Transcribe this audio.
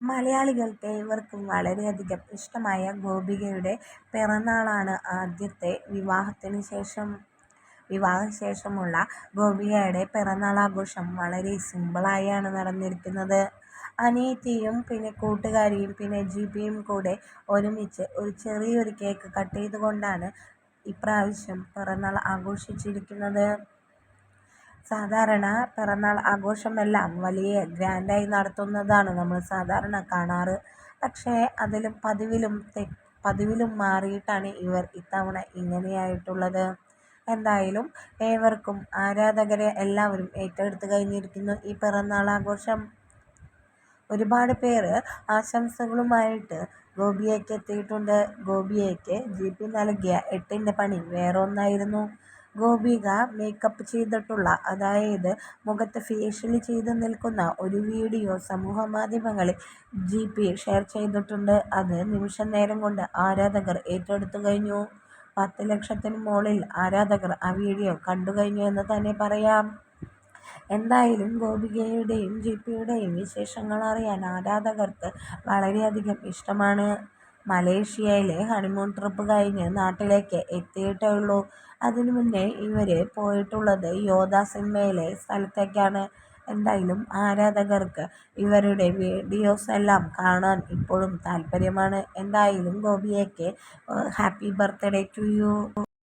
മലയാളികൾക്ക് ഏവർക്കും വളരെയധികം ഇഷ്ടമായ ഗോപികയുടെ പിറന്നാളാണ് ആദ്യത്തെ വിവാഹത്തിന് ശേഷം വിവാഹശേഷമുള്ള ഗോപികയുടെ പിറന്നാൾ ആഘോഷം വളരെ സിമ്പിളായാണ് നടന്നിരിക്കുന്നത്. അനിയത്തിയും പിന്നെ കൂട്ടുകാരിയും പിന്നെ ജിബിയും കൂടെ ഒരുമിച്ച് ഒരു ചെറിയൊരു കേക്ക് കട്ട് ചെയ്തുകൊണ്ടാണ് ഇപ്രാവശ്യം പിറന്നാൾ ആഘോഷിച്ചിരിക്കുന്നത്. സാധാരണ പിറന്നാൾ ആഘോഷമെല്ലാം വലിയ ഗ്രാൻഡായി നടത്തുന്നതാണ് നമ്മൾ സാധാരണ കാണാറ്. പക്ഷേ അതിലും പതിവിലും പതിവിലും മാറിയിട്ടാണ് ഇവർ ഇത്തവണ ഇങ്ങനെയായിട്ടുള്ളത്. എന്തായാലും ഏവർക്കും ആരാധകരെ എല്ലാവരും ഏറ്റെടുത്ത് കഴിഞ്ഞിരിക്കുന്നു ഈ പിറന്നാൾ ആഘോഷം. ഒരുപാട് പേര് ആശംസകളുമായിട്ട് ഗോപിയേക്ക് എത്തിയിട്ടുണ്ട്. ഗോപിയേക്ക് ജി പി നൽകിയ എട്ടിന്റെ പണി വേറൊന്നായിരുന്നു. ഗോപിക മേക്കപ്പ് ചെയ്തിട്ടുള്ള അതായത് മുഖത്ത് ഫേഷ്യൽ ചെയ്ത് നിൽക്കുന്ന ഒരു വീഡിയോ സമൂഹമാധ്യമങ്ങളിൽ പി ഷെയർ ചെയ്തിട്ടുണ്ട്. അത് നിമിഷ നേരം കൊണ്ട് ആരാധകർ ഏറ്റെടുത്തു കഴിഞ്ഞു. പത്ത് ലക്ഷത്തിന് മുകളിൽ ആരാധകർ ആ വീഡിയോ കണ്ടു കഴിഞ്ഞു എന്ന് തന്നെ പറയാം. എന്തായാലും ഗോപികയുടെയും ജി പിയുടെയും വിശേഷങ്ങൾ അറിയാൻ ആരാധകർക്ക് വളരെയധികം ഇഷ്ടമാണ്. മലേഷ്യയിലെ ഹണിമൂൺ ട്രിപ്പ് കഴിഞ്ഞ് നാട്ടിലേക്ക് എത്തിയിട്ടേ ഉള്ളൂ. അതിനു മുന്നേ ഇവർ പോയിട്ടുള്ളത് യോദ്ധ സിനിമയിലെ സ്ഥലത്തേക്കാണ്. എന്തായാലും ആരാധകർക്ക് ഇവരുടെ വീഡിയോസ് എല്ലാം കാണാൻ ഇപ്പോഴും താല്പര്യമാണ്. എന്തായാലും ഗോപിയേക്ക് ഹാപ്പി ബർത്ത്ഡേ ടു യു.